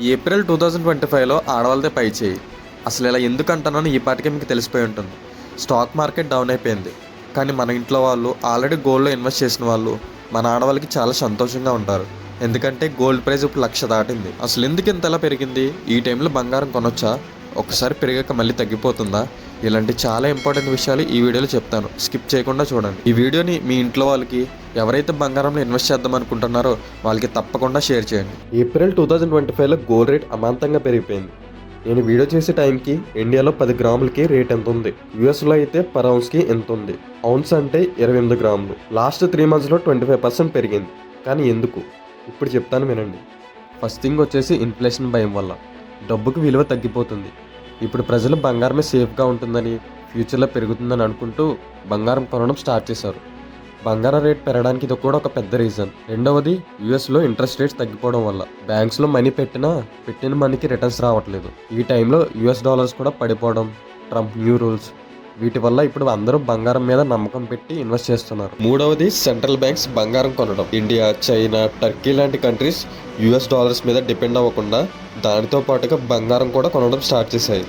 April two thousand twenty ఫైవ్లో ఆడవాళ్ళదే పై చేయి. అసలు ఇలా ఎందుకు అంటున్నానో ఈ పాటికే మీకు తెలిసిపోయి ఉంటుంది. స్టాక్ మార్కెట్ డౌన్ అయిపోయింది. కానీ మన ఇంట్లో వాళ్ళు ఆల్రెడీ గోల్డ్లో ఇన్వెస్ట్ చేసిన వాళ్ళు మన ఆడవాళ్ళకి చాలా సంతోషంగా ఉంటారు. ఎందుకంటే గోల్డ్ ప్రైస్ ఇప్పుడు లక్ష దాటింది. అసలు ఎందుకు ఇంతలా పెరిగింది? ఈ టైంలో బంగారం కొనొచ్చా? ఒకసారి పెరిగాక మళ్ళీ తగ్గిపోతుందా? ఇలాంటి చాలా ఇంపార్టెంట్ విషయాలు ఈ వీడియోలో చెప్తాను. స్కిప్ చేయకుండా చూడండి. ఈ వీడియోని మీ ఇంట్లో వాళ్ళకి ఎవరైతే బంగారంలో ఇన్వెస్ట్ చేద్దాం అనుకుంటున్నారో వాళ్ళకి తప్పకుండా షేర్ చేయండి. ఏప్రిల్ టూ థౌజండ్ ట్వంటీ ఫైవ్లో గోల్డ్ రేట్ అమాంతంగా పెరిగిపోయింది. నేను వీడియో చేసే టైంకి ఇండియాలో పది గ్రాములకి రేట్ ఎంత ఉంది? యూఎస్లో అయితే పర్ ఔన్స్కి ఎంత ఉంది? ఔన్స్ అంటే ఇరవై ఎనిమిది గ్రాములు. లాస్ట్ త్రీ మంత్స్లో ట్వంటీ ఫైవ్ పర్సెంట్ పెరిగింది. కానీ ఎందుకు? ఇప్పుడు చెప్తాను వినండి. ఫస్ట్ థింగ్ వచ్చేసి ఇన్ఫ్లేషన్ భయం వల్ల. డబ్బుకి విలువ తగ్గిపోతుంది. ఇప్పుడు ప్రజలు బంగారమే సేఫ్గా ఉంటుందని ఫ్యూచర్లో పెరుగుతుందని అనుకుంటూ బంగారం కొనడం స్టార్ట్ చేశారు. బంగారం రేట్ పెరగడానికి ఇది కూడా ఒక పెద్ద రీజన్ రెండవది యూఎస్లో ఇంట్రెస్ట్ రేట్స్ తగ్గిపోవడం వల్ల. బ్యాంక్స్లో మనీ పెట్టినా పెట్టిన మనీకి రిటర్న్స్ రావట్లేదు. ఈ టైంలో యూఎస్ డాలర్స్ కూడా పడిపోవడం ట్రంప్ న్యూ రూల్స్ వీటి వల్ల ఇప్పుడు అందరూ బంగారం మీద నమ్మకం పెట్టి ఇన్వెస్ట్ చేస్తున్నారు. మూడవది సెంట్రల్ బ్యాంక్స్ బంగారం కొనడం. ఇండియా చైనా టర్కీ లాంటి కంట్రీస్ యుఎస్ డాలర్స్ మీద డిపెండ్ అవ్వకుండా దానితో పాటుగా బంగారం కూడా కొనడం స్టార్ట్ చేశాయి.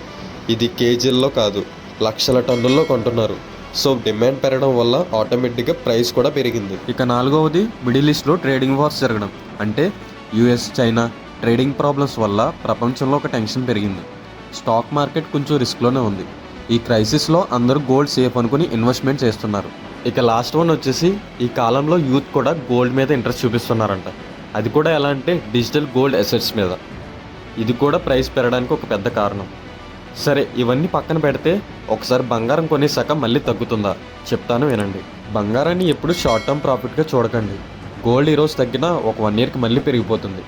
ఇది కేజీల్లో కాదు లక్షల టన్నుల్లో కొంటున్నారు. సో డిమాండ్ పెరగడం వల్ల ఆటోమేటిక్గా ప్రైస్ కూడా పెరిగింది. ఇక నాలుగవది మిడిల్ ఈస్ట్లో ట్రేడింగ్ వార్స్ జరగడం. అంటే యుఎస్ చైనా ట్రేడింగ్ ప్రాబ్లమ్స్ వల్ల ప్రపంచంలో ఒక టెన్షన్ పెరిగింది. స్టాక్ మార్కెట్ కొంచెం రిస్క్లోనే ఉంది. ఈ క్రైసిస్లో అందరూ గోల్డ్ సేఫ్ అనుకుని ఇన్వెస్ట్మెంట్ చేస్తున్నారు. ఇక లాస్ట్ వన్ వచ్చేసి ఈ కాలంలో యూత్ కూడా గోల్డ్ మీద ఇంట్రెస్ట్ చూపిస్తున్నారంట. అది కూడా ఎలా అంటే డిజిటల్ గోల్డ్ అసెట్స్ మీద. ఇది కూడా ప్రైస్ పెరగడానికి ఒక పెద్ద కారణం. సరే ఇవన్నీ పక్కన పెడితే ఒకసారి బంగారం కొనేసాక మళ్ళీ తగ్గుతుందా? చెప్తాను వినండి. బంగారాన్ని ఎప్పుడు షార్ట్ టర్మ్ ప్రాఫిట్గా చూడకండి. గోల్డ్ ఈరోజు తగ్గినా ఒక వన్ ఇయర్కి మళ్ళీ పెరిగిపోతుంది.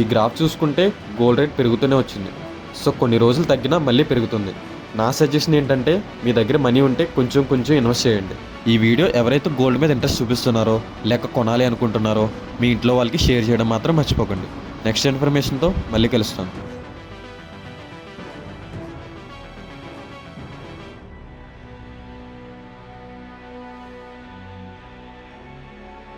ఈ గ్రాఫ్ చూసుకుంటే గోల్డ్ రేట్ పెరుగుతూనే వచ్చింది. సో కొన్ని రోజులు తగ్గినా మళ్ళీ పెరుగుతుంది. నా సజెషన్ ఏంటంటే మీ దగ్గర మనీ ఉంటే కొంచెం కొంచెం ఇన్వెస్ట్ చేయండి. ఈ వీడియో ఎవరైతే గోల్డ్ మీద ఇంట్రెస్ట్ చూపిస్తున్నారో లేక కొనాలి అనుకుంటున్నారో మీ ఇంట్లో వాళ్ళకి షేర్ చేయడం మాత్రం మర్చిపోకండి. నెక్స్ట్ ఇన్ఫర్మేషన్తో మళ్ళీ కలుస్తాను.